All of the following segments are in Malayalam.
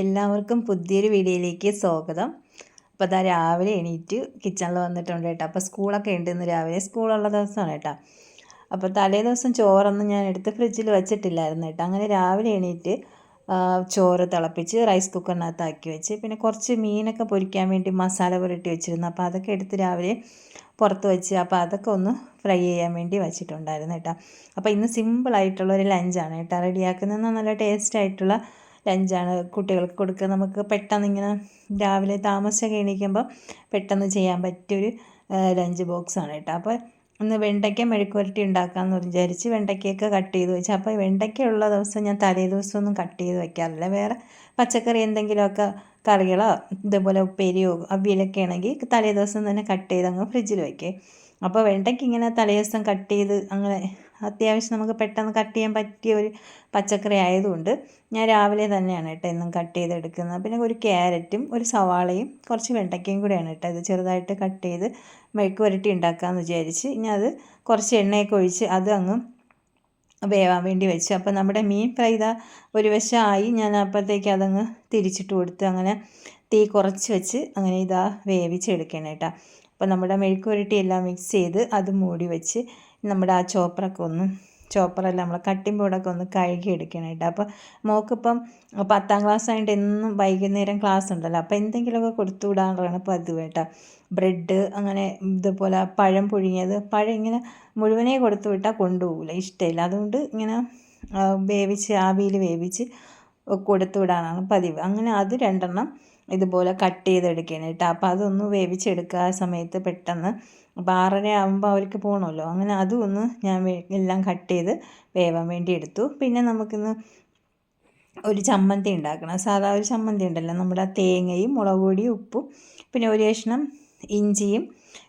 എല്ലാവർക്കും പുതിയൊരു വീഡിയോയിലേക്ക് സ്വാഗതം. അപ്പോൾ അതാ രാവിലെ എണീറ്റ് കിച്ചണിൽ വന്നിട്ടുണ്ട് കേട്ടോ. അപ്പോൾ സ്കൂളൊക്കെ ഉണ്ട് ഇന്ന് രാവിലെ സ്കൂളുള്ള ദിവസമാണ് കേട്ടോ. അപ്പോൾ തലേ ദിവസം ചോറൊന്നും ഞാൻ എടുത്ത് ഫ്രിഡ്ജിൽ വെച്ചിട്ടില്ലായിരുന്നു കേട്ടോ. അങ്ങനെ രാവിലെ എണീറ്റ് ചോറ് തിളപ്പിച്ച് റൈസ് കുക്കറിനകത്താക്കി വെച്ച് പിന്നെ കുറച്ച് മീനൊക്കെ പൊരിക്കാൻ വേണ്ടി മസാല പുരട്ടി വെച്ചിരുന്നു. അപ്പോൾ അതൊക്കെ എടുത്ത് രാവിലെ പുറത്ത് വെച്ച് അപ്പോൾ അതൊക്കെ ഒന്ന് ഫ്രൈ ചെയ്യാൻ വേണ്ടി വെച്ചിട്ടുണ്ടായിരുന്നു കേട്ടോ. അപ്പോൾ ഇന്ന് സിമ്പിളായിട്ടുള്ള ഒരു ലഞ്ചാണ് കേട്ടോ. റെഡിയാക്കുന്നതെന്ന് നല്ല ടേസ്റ്റ് ആയിട്ടുള്ള ലഞ്ചാണ് കുട്ടികൾക്ക് കൊടുക്കുക. നമുക്ക് പെട്ടെന്ന് ഇങ്ങനെ രാവിലെ താമസിച്ചൊക്കെ എണീക്കുമ്പോൾ പെട്ടെന്ന് ചെയ്യാൻ പറ്റിയൊരു ലഞ്ച് ബോക്സാണ് കേട്ടോ. അപ്പോൾ ഇന്ന് വെണ്ടയ്ക്ക മെഴുക്കുവരട്ടി ഉണ്ടാക്കാമെന്ന് വിചാരിച്ച് വെണ്ടയ്ക്കയൊക്കെ കട്ട് ചെയ്ത് വെച്ചാൽ അപ്പോൾ വെണ്ടയ്ക്കയുള്ള ദിവസം ഞാൻ തലേ ദിവസമൊന്നും കട്ട് ചെയ്ത് വെക്കാറില്ല. വേറെ പച്ചക്കറി എന്തെങ്കിലുമൊക്കെ കറികളോ ഇതുപോലെ ഉപ്പേരിയോ അവിയലൊക്കെ ആണെങ്കിൽ തലേ ദിവസം തന്നെ കട്ട് ചെയ്ത് അങ്ങ് ഫ്രിഡ്ജിൽ വയ്ക്കേ അപ്പോൾ വെണ്ടയ്ക്ക് ഇങ്ങനെ തലേ ദിവസം കട്ട് ചെയ്ത് അങ്ങനെ അത്യാവശ്യം നമുക്ക് പെട്ടെന്ന് കട്ട് ചെയ്യാൻ പറ്റിയ ഒരു പച്ചക്കറി ആയതുകൊണ്ട് ഞാൻ രാവിലെ തന്നെയാണ് കേട്ടോ എന്നും കട്ട് ചെയ്തെടുക്കുന്നത്. പിന്നെ ഒരു ക്യാരറ്റും ഒരു സവാളയും കുറച്ച് വെണ്ടയ്ക്കയും കൂടെയാണ് കേട്ടോ ഇത് ചെറുതായിട്ട് കട്ട് ചെയ്ത് മെഴുക്ക് പുരട്ടി ഉണ്ടാക്കാമെന്ന് വിചാരിച്ച് ഇനി അത് കുറച്ച് എണ്ണയൊക്കെ ഒഴിച്ച് അത് അങ്ങ് വേവാൻ വേണ്ടി വെച്ചു. അപ്പോൾ നമ്മുടെ മീൻ ഫ്രൈ ഇതാ ഒരു വശമായി ഞാൻ അപ്പോഴത്തേക്ക് അതങ്ങ് തിരിച്ചിട്ട് കൊടുത്ത് അങ്ങനെ തീ കുറച്ച് വെച്ച് അങ്ങനെ ഇതാ വേവിച്ചെടുക്കണം കേട്ടോ. അപ്പോൾ നമ്മുടെ മെഴുക്ക് പുരട്ടി എല്ലാം മിക്സ് ചെയ്ത് അത് മൂടി വെച്ച് നമ്മുടെ ആ ചോപ്പറൊക്കെ ഒന്ന് ചോപ്പറല്ല നമ്മളെ കട്ടിംഗ് ബോർഡൊക്കെ ഒന്ന് കഴുകി എടുക്കണം അപ്പോൾ മോക്കിപ്പം പത്താം ക്ലാസ് ആയിട്ട് എന്നും വൈകുന്നേരം ക്ലാസ് ഉണ്ടല്ലോ. അപ്പോൾ എന്തെങ്കിലുമൊക്കെ കൊടുത്തു വിടാറാണ് പതിവ് കേട്ടോ. ബ്രെഡ് അങ്ങനെ ഇതുപോലെ പഴം പുഴുങ്ങിയത് പഴം ഇങ്ങനെ മുഴുവനേ കൊടുത്തു വിട്ടാൽ കൊണ്ടുപോകില്ല ഇഷ്ടമില്ല. അതുകൊണ്ട് ഇങ്ങനെ വേവിച്ച് ആവിയിൽ വേവിച്ച് കൊടുത്തു വിടാനാണ് പതിവ്. അങ്ങനെ അത് രണ്ടെണ്ണം ഇതുപോലെ കട്ട് ചെയ്തെടുക്കണം കേട്ടോ അപ്പോൾ അതൊന്ന് വേവിച്ചെടുക്കുക ആ സമയത്ത് പെട്ടെന്ന്. ആറര ആകുമ്പോൾ അവർക്ക് പോകണമല്ലോ അങ്ങനെ അതും ഒന്ന് ഞാൻ എല്ലാം കട്ട് ചെയ്ത് വേവാൻ വേണ്ടി എടുത്തു. പിന്നെ നമുക്കിന്ന് ഒരു ചമ്മന്തി ഉണ്ടാക്കണം. സാധാ ഒരു ചമ്മന്തി ഉണ്ടല്ലോ. നമ്മുടെ തേങ്ങയും മുളക് പൊടിയും ഉപ്പും പിന്നെ ഒരു കഷ്ണം ഇഞ്ചിയും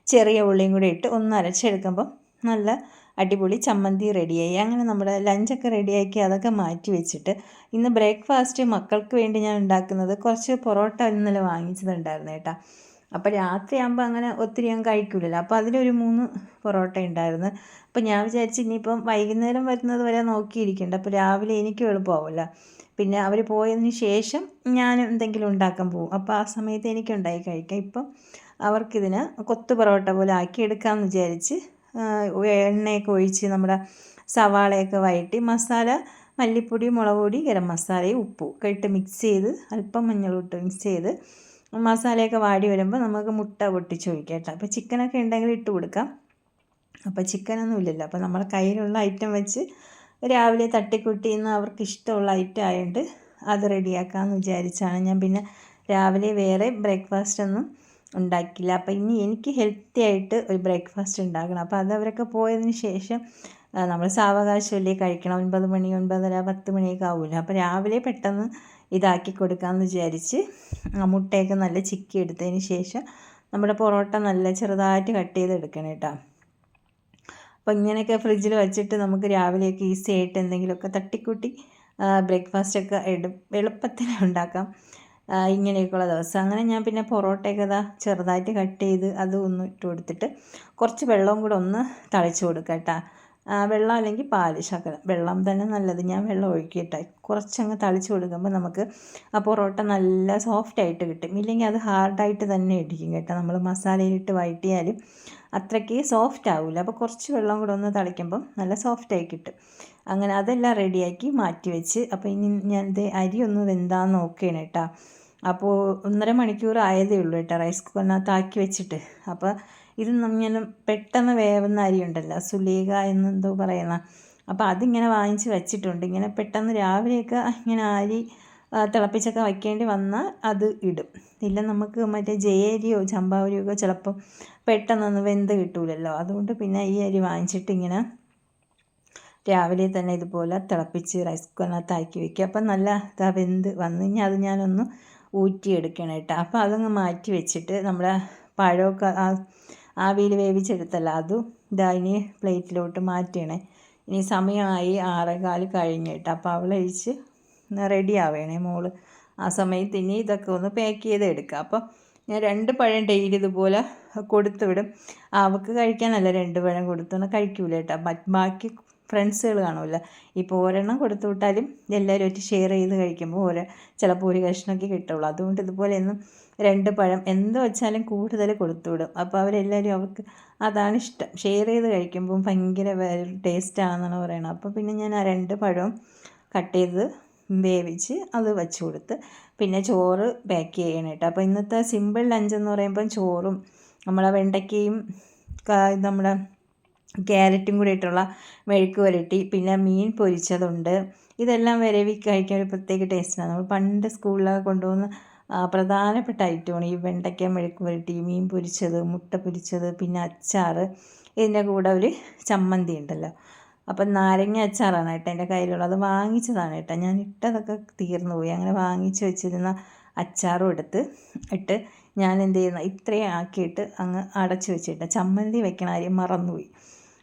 ചെറിയ ഉള്ളിയും കൂടി ഇട്ട് ഒന്ന് അരച്ചെടുക്കുമ്പോൾ നല്ല അടിപൊളി ചമ്മന്തി റെഡിയായി. അങ്ങനെ നമ്മുടെ ലഞ്ചൊക്കെ റെഡിയാക്കി അതൊക്കെ മാറ്റി വെച്ചിട്ട് ഇന്ന് ബ്രേക്ക്ഫാസ്റ്റ് മക്കൾക്ക് വേണ്ടി ഞാൻ ഉണ്ടാക്കുന്നത് കുറച്ച് പൊറോട്ട ഇന്നലെ വാങ്ങിച്ചതുണ്ടായിരുന്നു കേട്ടോ. അപ്പോൾ രാത്രിയാകുമ്പോൾ അങ്ങനെ ഒത്തിരി ഞാൻ കഴിക്കില്ലല്ലോ അപ്പോൾ അതിലൊരു മൂന്ന് പൊറോട്ട ഉണ്ടായിരുന്നു. അപ്പോൾ ഞാൻ വിചാരിച്ചു ഇനിയിപ്പം വൈകുന്നേരം വരുന്നത് വരെ നോക്കിയിരിക്കേണ്ട. അപ്പോൾ രാവിലെ എനിക്ക് എളുപ്പമാവില്ല പിന്നെ അവർ പോയതിന് ശേഷം ഞാൻ എന്തെങ്കിലും ഉണ്ടാക്കാൻ പോകും. അപ്പോൾ ആ സമയത്ത് എനിക്കുണ്ടായി കഴിക്കാം. ഇപ്പം അവർക്കിതിന് കൊത്തു പൊറോട്ട പോലെ ആക്കി എടുക്കാമെന്ന് വിചാരിച്ച് എണ്ണയൊക്കെ ഒഴിച്ച് നമ്മുടെ സവാളയൊക്കെ വഴറ്റി മസാല മല്ലിപ്പൊടി മുളക് പൊടി ഗരം മസാലയും ഉപ്പും ഒക്കെ ഇട്ട് മിക്സ് ചെയ്ത് അല്പം മഞ്ഞളിട്ട് മിക്സ് ചെയ്ത് മസാലയൊക്കെ വാടി വരുമ്പോൾ നമുക്ക് മുട്ട പൊട്ടിച്ച് ഒഴിക്കാം കേട്ടോ. അപ്പോൾ ചിക്കനൊക്കെ ഉണ്ടെങ്കിൽ ഇട്ട് കൊടുക്കാം. അപ്പോൾ ചിക്കനൊന്നും ഇല്ലല്ലോ. അപ്പോൾ നമ്മുടെ കയ്യിലുള്ള ഐറ്റം വെച്ച് രാവിലെ തട്ടിക്കുട്ടി ഇന്ന് അവർക്ക് ഇഷ്ടമുള്ള ഐറ്റം ആയതുകൊണ്ട് അത് റെഡിയാക്കാമെന്ന് വിചാരിച്ചാണ് ഞാൻ. പിന്നെ രാവിലെ വേറെ ബ്രേക്ക്ഫാസ്റ്റ് ഒന്നും ഉണ്ടാക്കില്ല അപ്പോൾ ഇനി എനിക്ക് ഹെൽത്തി ആയിട്ട് ഒരു ബ്രേക്ക്ഫാസ്റ്റ് ഉണ്ടാക്കണം. അപ്പോൾ അത് അവരൊക്കെ പോയതിന് ശേഷം നമ്മൾ സാവകാശമല്ലേ കഴിക്കണം. ഒൻപത് മണി ഒൻപതര പത്ത് മണിയൊക്കെ ആവില്ല അപ്പോൾ രാവിലെ പെട്ടെന്ന് ഇതാക്കി കൊടുക്കാമെന്ന് വിചാരിച്ച് മുട്ടയൊക്കെ നല്ല ചിക്കി എടുത്തതിന് ശേഷം നമ്മുടെ പൊറോട്ട നല്ല ചെറുതായിട്ട് കട്ട് ചെയ്തെടുക്കണം കേട്ടോ. അപ്പോൾ ഇങ്ങനെയൊക്കെ ഫ്രിഡ്ജിൽ വെച്ചിട്ട് നമുക്ക് രാവിലെയൊക്കെ ഈസി ആയിട്ട് എന്തെങ്കിലുമൊക്കെ തട്ടിക്കൂട്ടി ബ്രേക്ക്ഫാസ്റ്റൊക്കെ എടു എളുപ്പത്തിൽ ഉണ്ടാക്കാം. ഇങ്ങനെയൊക്കെയുള്ള ദിവസം. അങ്ങനെ ഞാൻ പിന്നെ പൊറോട്ടയൊക്കെ ഇതാ ചെറുതായിട്ട് കട്ട് ചെയ്ത് അത് ഒന്ന് ഇട്ട് കൊടുത്തിട്ട് കുറച്ച് വെള്ളവും കൂടെ ഒന്ന് തളിച്ച് കൊടുക്കാം കേട്ടോ. വെള്ളം അല്ലെങ്കിൽ പാൽ ശകലം. വെള്ളം തന്നെ നല്ലത്. ഞാൻ വെള്ളം ഒഴുക്കിയിട്ടെ കുറച്ചങ്ങ് തളിച്ച് കൊടുക്കുമ്പോൾ നമുക്ക് ആ പൊറോട്ട നല്ല സോഫ്റ്റായിട്ട് കിട്ടും. ഇല്ലെങ്കിൽ അത് ഹാർഡായിട്ട് തന്നെ ഇടിക്കും കേട്ടോ. നമ്മൾ മസാലയിലിട്ട് വഴറ്റിയാലും അത്രയ്ക്ക് സോഫ്റ്റ് ആവില്ല അപ്പോൾ കുറച്ച് വെള്ളം കൂടെ ഒന്ന് തളിക്കുമ്പം നല്ല സോഫ്റ്റായി കിട്ടും. അങ്ങനെ അതെല്ലാം റെഡിയാക്കി മാറ്റി വെച്ച്. അപ്പോൾ ഇനി ഞാൻ ഇത് അരി ഒന്ന് വെന്താന്ന് നോക്കുകയാണ് കേട്ടോ അപ്പോൾ ഒന്നര മണിക്കൂർ ആയതേ ഉള്ളൂ കേട്ടോ റൈസ് കുക്കറിനകത്ത് ആക്കി വെച്ചിട്ട്. അപ്പോൾ ഇത് ഞാൻ പെട്ടെന്ന് വേവുന്ന അരി ഉണ്ടല്ലോ സുലീക എന്നെന്തോ പറയുന്ന. അപ്പോൾ അതിങ്ങനെ വാങ്ങിച്ച് വെച്ചിട്ടുണ്ട്. ഇങ്ങനെ പെട്ടെന്ന് രാവിലെയൊക്കെ ഇങ്ങനെ അരി തിളപ്പിച്ചൊക്കെ വയ്ക്കേണ്ടി വന്നാൽ അത് ഇടും. ഇല്ല നമുക്ക് മറ്റേ ജയരിയോ ചമ്പാവരിയോ ഒക്കെ ചിലപ്പം പെട്ടെന്നൊന്ന് വെന്ത് കിട്ടൂലല്ലോ. അതുകൊണ്ട് പിന്നെ ഈ അരി വാങ്ങിച്ചിട്ട് ഇങ്ങനെ രാവിലെ തന്നെ ഇതുപോലെ തിളപ്പിച്ച് റൈസ് കുക്കറിനകത്ത് ആക്കി വെക്കുക. അപ്പം നല്ല ഇതാ വെന്ത് വന്നു കഴിഞ്ഞാൽ അത് ഞാനൊന്ന് ഊറ്റിയെടുക്കണം കേട്ടോ. അപ്പോൾ അതങ്ങ് മാറ്റി വെച്ചിട്ട് നമ്മുടെ പഴമൊക്കെ ആ ആവിയിൽ വേവിച്ചെടുത്തല്ല. അതും ഇതാ ഇനി പ്ലേറ്റിലോട്ട് മാറ്റണേ. ഇനി സമയമായി കഴിഞ്ഞ് കേട്ടോ. അപ്പോൾ അവളഴിച്ച് റെഡി ആവേണേ മോൾ. ആ സമയത്ത് ഇനി ഇതൊക്കെ ഒന്ന് പാക്ക് ചെയ്ത് എടുക്കുക അപ്പം ഞാൻ രണ്ട് പഴം ഡെയിലി ഇതുപോലെ കൊടുത്തു വിടും അവൾക്ക് കഴിക്കാനല്ല രണ്ട് പഴം കൊടുത്തൊന്നും കഴിക്കൂല കേട്ടോ. ബാക്കി ഫ്രണ്ട്സുകൾ കാണുമല്ലോ ഇപ്പോൾ ഒരെണ്ണം കൊടുത്തു വിട്ടാലും എല്ലാവരും ഒറ്റ ഷെയർ ചെയ്ത് കഴിക്കുമ്പോൾ ഓരോ ചിലപ്പോൾ ഒരു കഷ്ണമൊക്കെ കിട്ടുള്ളൂ. അതുകൊണ്ട് ഇതുപോലെ ഒന്നും രണ്ട് പഴം എന്ത് വെച്ചാലും കൂടുതൽ കൊടുത്തു വിടും. അപ്പോൾ അവരെല്ലാവരും അവർക്ക് അതാണ് ഇഷ്ടം. ഷെയർ ചെയ്ത് കഴിക്കുമ്പോൾ ഭയങ്കര ടേസ്റ്റാണെന്നാണ് പറയുന്നത് അപ്പോൾ പിന്നെ ഞാൻ ആ രണ്ട് പഴവും കട്ട് ചെയ്ത് വേവിച്ച് അത് വെച്ച് കൊടുത്ത് പിന്നെ ചോറ് പാക്ക് ചെയ്യണം കേട്ടോ. അപ്പോൾ ഇന്നത്തെ സിമ്പിൾ ലഞ്ച് എന്ന് പറയുമ്പം ചോറും നമ്മളെ വെണ്ടയ്ക്കയും നമ്മുടെ ക്യാരറ്റും കൂടി ഇട്ടുള്ള മെഴുക്ക് പുരട്ടി പിന്നെ മീൻ പൊരിച്ചതുണ്ട്. ഇതെല്ലാം വരവി കഴിക്കാൻ ഒരു പ്രത്യേക ടേസ്റ്റാണ് നമ്മൾ പണ്ട് സ്കൂളിലൊക്കെ കൊണ്ടുപോകുന്ന പ്രധാനപ്പെട്ട ഐറ്റമാണ് ഈ വെണ്ടയ്ക്ക മെഴുക്ക് പുരട്ടി മീൻ പൊരിച്ചത് മുട്ട പൊരിച്ചത് പിന്നെ അച്ചാർ ഇതിന്റെ കൂടെ ഒരു ചമ്മന്തി ഉണ്ടല്ലോ. അപ്പം നാരങ്ങ അച്ചാറാണ് കേട്ടോ എന്റെ കയ്യിലുള്ളത്. അത് വാങ്ങിച്ചതാണ് കേട്ടോ. ഞാൻ ഇട്ടതൊക്കെ തീർന്നു പോയി അങ്ങനെ വാങ്ങിച്ച് വെച്ചിരുന്ന അച്ചാറും എടുത്ത് ഇട്ട് ഞാൻ എന്ത് ചെയ്യുന്ന ഇത്രയും ആക്കിയിട്ട് അങ്ങ് അടച്ചു വെച്ചിട്ട് ചമ്മന്തി വെക്കണ കാര്യം മറന്നുപോയി.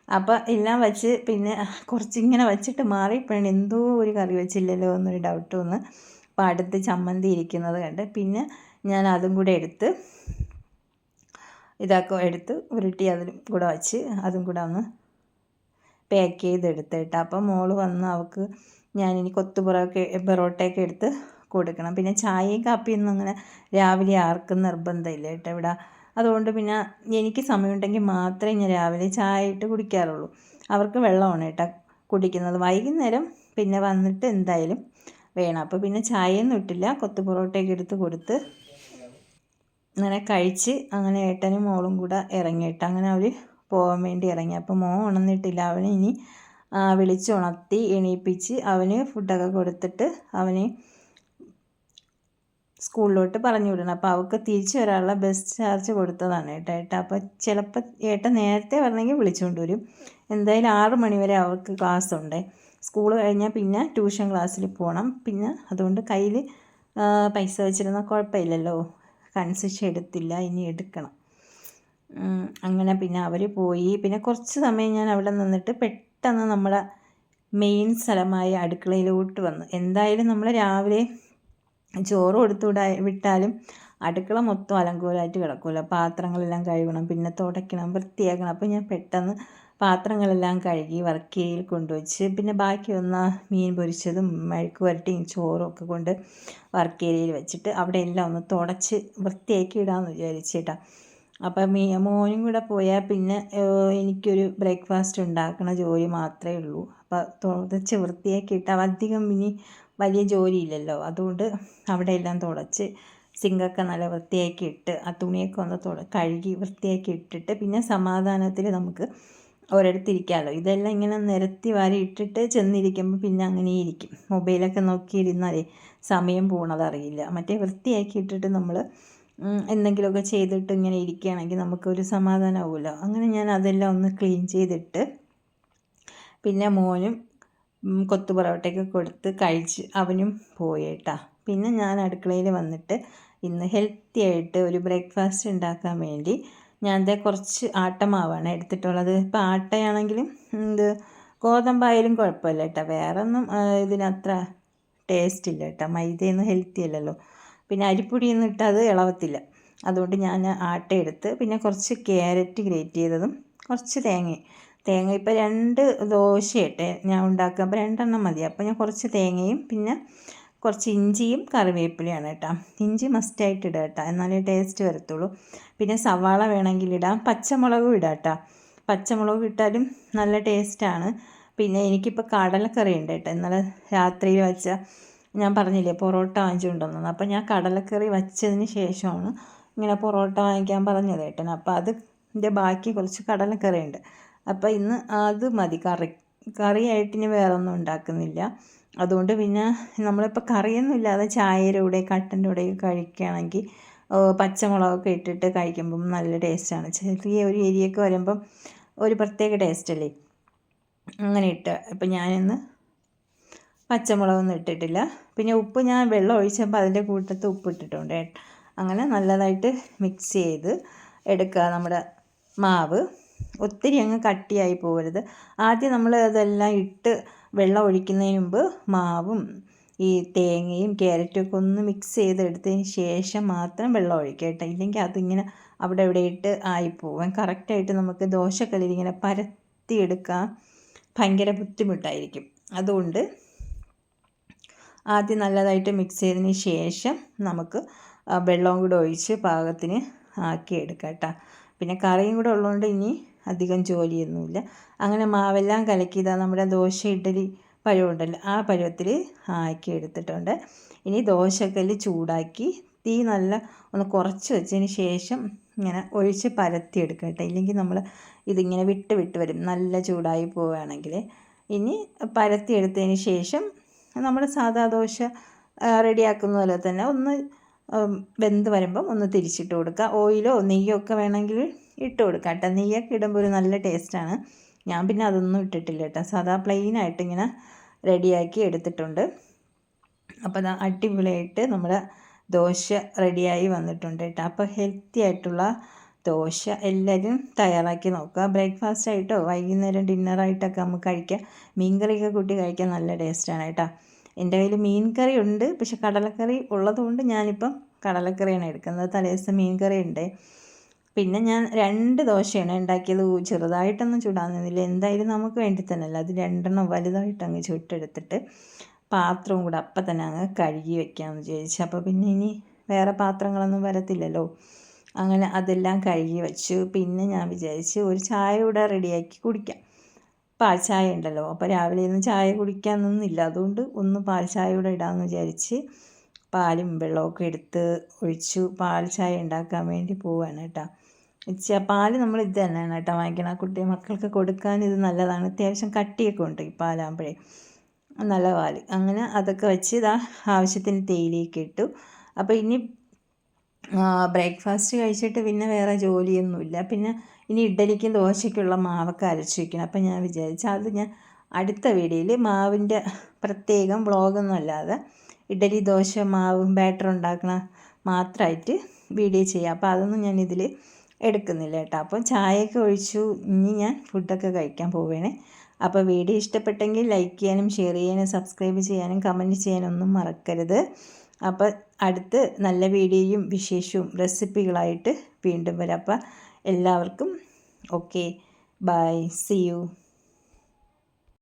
അപ്പോൾ എല്ലാം വെച്ച് പിന്നെ കുറച്ചിങ്ങനെ വെച്ചിട്ട് മാറിയപ്പോഴാണ് എന്തോ ഒരു കറി വെച്ചില്ലല്ലോ എന്നൊരു ഡൗട്ട് വന്ന് അപ്പോൾ അടുത്ത് ചമ്മന്തി ഇരിക്കുന്നത് കണ്ട് പിന്നെ ഞാൻ അതും കൂടെ എടുത്ത് ഇതൊക്കെ എടുത്ത് ഉരുട്ടി അതിലും കൂടെ വച്ച് അതും കൂടെ ഒന്ന് പാക്ക് ചെയ്തെടുത്തിട്ട് അപ്പം മോൾ വന്ന് അവൾക്ക് ഞാനിനി കൊത്തു പൊറോക്കെ പൊറോട്ടയൊക്കെ എടുത്ത് കൊടുക്കണം. പിന്നെ ചായയും കാപ്പിയൊന്നും അങ്ങനെ രാവിലെ ആർക്കും നിർബന്ധമില്ല കേട്ടോ ഇവിടെ. അതുകൊണ്ട് പിന്നെ എനിക്ക് സമയമുണ്ടെങ്കിൽ മാത്രമേ ഞാൻ രാവിലെ ചായ ഇട്ട് കുടിക്കാറുള്ളൂ. അവർക്ക് വെള്ളമാണ് കേട്ടോ കുടിക്കുന്നത്. വൈകുന്നേരം പിന്നെ വന്നിട്ട് എന്തായാലും വേണം. അപ്പോൾ പിന്നെ ചായയൊന്നും ഇട്ടില്ല. കൊത്തു പൊറോട്ടയൊക്കെ എടുത്ത് കൊടുത്ത് അങ്ങനെ കഴിച്ച് അങ്ങനെ ഏട്ടനും മോളും കൂടെ ഇറങ്ങിയിട്ട് അങ്ങനെ അവർ പോകാൻ വേണ്ടി ഇറങ്ങി. അപ്പോൾ മോൻ ഉണർന്നിട്ടില്ല അവനെ ഇനി വിളിച്ചുണർത്തി എണീപ്പിച്ച് അവന് ഫുഡൊക്കെ കൊടുത്തിട്ട് അവന് സ്കൂളിലോട്ട് പറഞ്ഞു വിടണം. അപ്പോൾ അവൾക്ക് തിരിച്ചു വരാനുള്ള ബസ് ചാർജ് കൊടുത്തതാണ് ഏട്ടാ ഏട്ടാ. അപ്പോൾ ചിലപ്പോൾ ഏട്ട നേരത്തെ വരണമെങ്കിൽ വിളിച്ചുകൊണ്ട് വരും. എന്തായാലും ആറ് മണിവരെ അവൾക്ക് ക്ലാസ് ഉണ്ട്. സ്കൂൾ കഴിഞ്ഞാൽ പിന്നെ ട്യൂഷൻ ക്ലാസ്സിൽ പോകണം പിന്നെ അതുകൊണ്ട് കയ്യിൽ പൈസ വെച്ചിരുന്ന കുഴപ്പമില്ലല്ലോ. കൺസെഷൻ എടുത്തില്ല ഇനി എടുക്കണം. അങ്ങനെ പിന്നെ അവർ പോയി. പിന്നെ കുറച്ച് സമയം ഞാൻ അവിടെ നിന്നിട്ട് പെട്ടെന്ന് നമ്മളെ മെയിൻ സ്ഥലമായ അടുക്കളയിലോട്ട് വന്നു. എന്തായാലും നമ്മൾ രാവിലെ ചോറ് കൊടുത്തു വിടാ വിട്ടാലും അടുക്കള മൊത്തം അലങ്കോലമായിട്ട് കിടക്കുമല്ലോ പാത്രങ്ങളെല്ലാം കഴുകണം പിന്നെ തുടയ്ക്കണം വൃത്തിയാക്കണം. അപ്പോൾ ഞാൻ പെട്ടെന്ന് പാത്രങ്ങളെല്ലാം കഴുകി വർക്കിയിൽ കൊണ്ടുവച്ച് പിന്നെ ബാക്കി വന്ന മീൻ പൊരിച്ചതും മെഴുക്ക് വരട്ടിയും ചോറും ഒക്കെ കൊണ്ട് വർക്കേരിയയിൽ വെച്ചിട്ട് അവിടെ എല്ലാം ഒന്ന് തുടച്ച് വൃത്തിയാക്കി ഇടാമെന്ന് വിചാരിച്ചേട്ടാ അപ്പം മീ മോനും കൂടെ പോയാൽ പിന്നെ എനിക്കൊരു ബ്രേക്ക്ഫാസ്റ്റ് ഉണ്ടാക്കണ ജോലി മാത്രമേ ഉള്ളൂ. അപ്പോൾ തുടച്ച് വൃത്തിയാക്കി ഇട്ടാൽ അധികം ഇനി വലിയ ജോലിയില്ലല്ലോ. അതുകൊണ്ട് അവിടെ എല്ലാം തുടച്ച് സിങ്കൊക്കെ നല്ല വൃത്തിയാക്കി ഇട്ട് ആ തുണിയൊക്കെ ഒന്ന് തുട കഴുകി വൃത്തിയാക്കി ഇട്ടിട്ട് പിന്നെ സമാധാനത്തിൽ നമുക്ക് ഒരിടത്തിരിക്കാമല്ലോ ഇതെല്ലാം ഇങ്ങനെ നിരത്തി വാരി ഇട്ടിട്ട് ചെന്നിരിക്കുമ്പോൾ പിന്നെ അങ്ങനെ ഇരിക്കും. മൊബൈലൊക്കെ നോക്കിയിരുന്നാലേ സമയം പോണതറിയില്ല മറ്റേ വൃത്തിയാക്കി ഇട്ടിട്ട് നമ്മൾ എന്തെങ്കിലുമൊക്കെ ചെയ്തിട്ട് ഇങ്ങനെ ഇരിക്കുകയാണെങ്കിൽ നമുക്കൊരു സമാധാനമാവുമല്ലോ അങ്ങനെ ഞാൻ അതെല്ലാം ഒന്ന് ക്ലീൻ ചെയ്തിട്ട് പിന്നെ മോനും കൊത്തു പൊറോട്ടയൊക്കെ കൊടുത്ത് കഴിച്ച് അവനും പോയേട്ടാ. പിന്നെ ഞാൻ അടുക്കളയിൽ വന്നിട്ട് ഇന്ന് ഹെൽത്തി ആയിട്ട് ഒരു ബ്രേക്ക്ഫാസ്റ്റ് ഉണ്ടാക്കാൻ വേണ്ടി ഞാൻ ദേ കുറച്ച് ആട്ടമാവാണ് എടുത്തിട്ടുള്ളത്. ഇപ്പോൾ ആട്ടയാണെങ്കിലും എന്ത് ഗോതമ്പായാലും കുഴപ്പമില്ല കേട്ടോ വേറെ ഒന്നും ഇതിനത്ര ടേസ്റ്റ് ഇല്ല കേട്ടോ മൈദയൊന്നും ഹെൽത്തി അല്ലല്ലോ. പിന്നെ അരിപ്പൊടിയൊന്നും ഇട്ട് അത് ഇളവത്തില്ല. അതുകൊണ്ട് ഞാൻ ആട്ട എടുത്ത് പിന്നെ കുറച്ച് ക്യാരറ്റ് ഗ്രേറ്റ് ചെയ്തതും കുറച്ച് തേങ്ങ തേങ്ങ ഇപ്പോൾ രണ്ട് ദോശയിട്ടെ ഞാൻ ഉണ്ടാക്കുക. അപ്പോൾ രണ്ടെണ്ണം മതി. അപ്പോൾ ഞാൻ കുറച്ച് തേങ്ങയും പിന്നെ കുറച്ച് ഇഞ്ചിയും കറിവേപ്പിലയാണ് കേട്ടോ ഇഞ്ചി മസ്റ്റായിട്ട് ഇടുക കേട്ടോ. എന്നാലേ ടേസ്റ്റ് വരത്തുള്ളൂ. പിന്നെ സവാള വേണമെങ്കിൽ ഇടാം. പച്ചമുളകും ഇടാം കേട്ടോ. പച്ചമുളക് ഇട്ടാലും നല്ല ടേസ്റ്റാണ് പിന്നെ എനിക്കിപ്പോൾ കടലക്കറി ഉണ്ട് കേട്ടോ. ഇന്നലെ രാത്രിയിൽ വെച്ച ഞാൻ പറഞ്ഞില്ലേ പൊറോട്ട വാങ്ങിച്ചുകൊണ്ടുവന്നത് അപ്പോൾ ഞാൻ കടലക്കറി വച്ചതിന് ശേഷമാണ് ഇങ്ങനെ പൊറോട്ട വാങ്ങിക്കാൻ പറഞ്ഞത് ഏട്ടൻ അപ്പോൾ അതിന്റെ ബാക്കി കുറച്ച് കടലക്കറി ഉണ്ട് അപ്പോൾ ഇന്ന് അത് മതി. കറി കറിയായിട്ട് ഇനി വേറെ ഒന്നും ഉണ്ടാക്കുന്നില്ല. അതുകൊണ്ട് പിന്നെ നമ്മളിപ്പോൾ കറിയൊന്നും ഇല്ലാതെ ചായയുടെ കൂടെ കട്ടന്റെ കൂടെ കഴിക്കുകയാണെങ്കിൽ പച്ചമുളകൊക്കെ ഇട്ടിട്ട് കഴിക്കുമ്പം നല്ല ടേസ്റ്റാണ്. ചെറിയ ഒരു എരിയൊക്കെ വരുമ്പം ഒരു പ്രത്യേക ടേസ്റ്റല്ലേ? അങ്ങനെ ഇട്ട് ഇപ്പം ഞാനിന്ന് പച്ചമുളകൊന്നും ഇട്ടിട്ടില്ല. പിന്നെ ഉപ്പ് ഞാൻ വെള്ളം ഒഴിച്ചപ്പോൾ അതിന്റെ കൂട്ടത്ത് ഉപ്പ് ഇട്ടിട്ടുണ്ട്. അങ്ങനെ നല്ലതായിട്ട് മിക്സ് ചെയ്ത് എടുക്കുക നമ്മുടെ മാവ്. ഒത്തിരി അങ്ങ് കട്ടിയായി പോകരുത്. ആദ്യം നമ്മൾ അതെല്ലാം ഇട്ട് വെള്ളം ഒഴിക്കുന്നതിന് മുമ്പ് മാവും ഈ തേങ്ങയും ക്യാരറ്റും ഒക്കെ ഒന്ന് മിക്സ് ചെയ്തെടുത്തതിന് ശേഷം മാത്രം വെള്ളം ഒഴിക്കുക കേട്ടോ. ഇല്ലെങ്കിൽ അതിങ്ങനെ അവിടെ ഇവിടെ ഇട്ട് ആയിപ്പോവും. കറക്റ്റായിട്ട് നമുക്ക് ദോശക്കല്ലിൽ ഇങ്ങനെ പരത്തിയെടുക്കാൻ ഭയങ്കര ബുദ്ധിമുട്ടായിരിക്കും. അതുകൊണ്ട് ആദ്യം നല്ലതായിട്ട് മിക്സ് ചെയ്തതിന് ശേഷം നമുക്ക് വെള്ളവും കൂടെ ഒഴിച്ച് പാകത്തിന് ആക്കി എടുക്കാം കേട്ടോ. പിന്നെ കറിയും കൂടെ ഉള്ളതുകൊണ്ട് ഇനി അധികം ജോലിയൊന്നുമില്ല. അങ്ങനെ മാവെല്ലാം കലക്കിയതാണ് നമ്മുടെ ദോശ ഇഡലി പഴമുണ്ടല്ലോ ആ പഴത്തിൽ ആക്കി എടുത്തിട്ടുണ്ട്. ഇനി ദോശക്കല്ല് ചൂടാക്കി തീ നല്ല ഒന്ന് കുറച്ച് വെച്ചതിന് ശേഷം ഇങ്ങനെ ഒഴിച്ച് പരത്തിയെടുക്കുക കേട്ടോ. ഇല്ലെങ്കിൽ നമ്മൾ ഇതിങ്ങനെ വിട്ട് വിട്ട് വരും നല്ല ചൂടായി പോവുകയാണെങ്കിൽ. ഇനി പരത്തിയെടുത്തതിന് ശേഷം നമ്മൾ സാധാ ദോശ റെഡിയാക്കുന്ന പോലെ തന്നെ ഒന്ന് വെന്ത് വരുമ്പം ഒന്ന് തിരിച്ചിട്ട് കൊടുക്കുക. ഓയിലോ നെയ്യോ ഒക്കെ വേണമെങ്കിൽ ഇട്ട് കൊടുക്കുക കേട്ടോ നെയ്യൊക്കെ ഇടുമ്പോൾ ഒരു നല്ല ടേസ്റ്റാണ്. ഞാൻ പിന്നെ അതൊന്നും ഇട്ടിട്ടില്ല കേട്ടോ. സാധാ പ്ലെയിനായിട്ട് ഇങ്ങനെ റെഡിയാക്കി എടുത്തിട്ടുണ്ട്. അപ്പോൾ അത് അടിപൊളിയായിട്ട് നമ്മുടെ ദോശ റെഡിയായി വന്നിട്ടുണ്ട് കേട്ടോ. അപ്പോൾ ഹെൽത്തി ആയിട്ടുള്ള ദോശ എല്ലാവരും തയ്യാറാക്കി നോക്കുക. ബ്രേക്ക്ഫാസ്റ്റ് ആയിട്ടോ വൈകുന്നേരം ഡിന്നറായിട്ടൊക്കെ നമുക്ക് കഴിക്കാം. മീൻകറിയൊക്കെ കൂട്ടി കഴിക്കാൻ നല്ല ടേസ്റ്റാണ് കേട്ടോ. എന്റെ കയ്യിൽ മീൻ കറി ഉണ്ട്. പക്ഷെ കടലക്കറി ഉള്ളതുകൊണ്ട് ഞാനിപ്പം കടലക്കറിയാണ് എടുക്കുന്നത്. തലേദിവസം മീൻ കറി ഉണ്ട്. പിന്നെ ഞാൻ രണ്ട് ദോശയാണ് ഉണ്ടാക്കിയത്. ചെറുതായിട്ടൊന്നും ചൂടാൻ നിന്നില്ല. എന്തായാലും നമുക്ക് വേണ്ടി തന്നെയല്ല അത് രണ്ടെണ്ണം വലുതായിട്ട് അങ്ങ് ചുട്ടെടുത്തിട്ട് പാത്രവും കൂടെ അപ്പം തന്നെ അങ്ങ് കഴുകി വെക്കാമെന്ന് വിചാരിച്ചു. അപ്പോൾ പിന്നെ ഇനി വേറെ പാത്രങ്ങളൊന്നും വരത്തില്ലല്ലോ. അങ്ങനെ അതെല്ലാം കഴുകി വെച്ചു. പിന്നെ ഞാൻ വിചാരിച്ചു ഒരു ചായ കൂടെ റെഡിയാക്കി കുടിക്കാം. പാൽ ചായ ഉണ്ടല്ലോ. അപ്പോൾ രാവിലെ ഒന്നും ചായ കുടിക്കാൻ നിന്നില്ല. അതുകൊണ്ട് ഒന്ന് പാൽ ചായ കൂടെ ഇടാമെന്ന് വിചാരിച്ച് പാലും വെള്ളമൊക്കെ എടുത്ത് ഒഴിച്ചു. പാൽ ചായ ഉണ്ടാക്കാൻ വേണ്ടി പോവാണ് കേട്ടോ. പാൽ നമ്മൾ ഇത് തന്നെയാണ് കേട്ടോ വാങ്ങിക്കണം. കുട്ടി മക്കൾക്ക് കൊടുക്കാൻ ഇത് നല്ലതാണ്. അത്യാവശ്യം കട്ടിയൊക്കെ ഉണ്ട് ഈ പാലാകുമ്പോഴേ നല്ല പാൽ അങ്ങനെ അതൊക്കെ വെച്ച് ഇതാ ആവശ്യത്തിന് തേയിലേക്ക് ഇട്ടു. അപ്പോൾ ഇനി ബ്രേക്ക്ഫാസ്റ്റ് കഴിച്ചിട്ട് പിന്നെ വേറെ ജോലിയൊന്നുമില്ല. പിന്നെ ഇനി ഇഡലിക്കും ദോശയ്ക്കുള്ള മാവൊക്കെ അരച്ച് വയ്ക്കണം അപ്പോൾ ഞാൻ വിചാരിച്ചു അത് ഞാൻ അടുത്ത വീഡിയോയിൽ മാവിന്റെ പ്രത്യേകം വ്ളോഗൊന്നും അല്ലാതെ ഇഡലി ദോശ മാവും ബാറ്റർ ഉണ്ടാക്കണ മാത്രമായിട്ട് വീഡിയോ ചെയ്യാം. അപ്പോൾ അതൊന്നും ഞാൻ ഇതിൽ എടുക്കുന്നില്ല കേട്ടോ അപ്പം ചായയൊക്കെ ഒഴിച്ചു. ഇനി ഞാൻ ഫുഡൊക്കെ കഴിക്കാൻ പോവുകയാണ് അപ്പോൾ വീഡിയോ ഇഷ്ടപ്പെട്ടെങ്കിൽ ലൈക്ക് ചെയ്യാനും ഷെയർ ചെയ്യാനും സബ്സ്ക്രൈബ് ചെയ്യാനും കമന്റ് ചെയ്യാനും ഒന്നും മറക്കരുത്. അപ്പോൾ അടുത്ത് നല്ല വീഡിയോയും വിശേഷവും റെസിപ്പികളായിട്ട് വീണ്ടും വരാം. അപ്പോൾ എല്ലാവർക്കും ഓക്കെ. ബൈ. C U.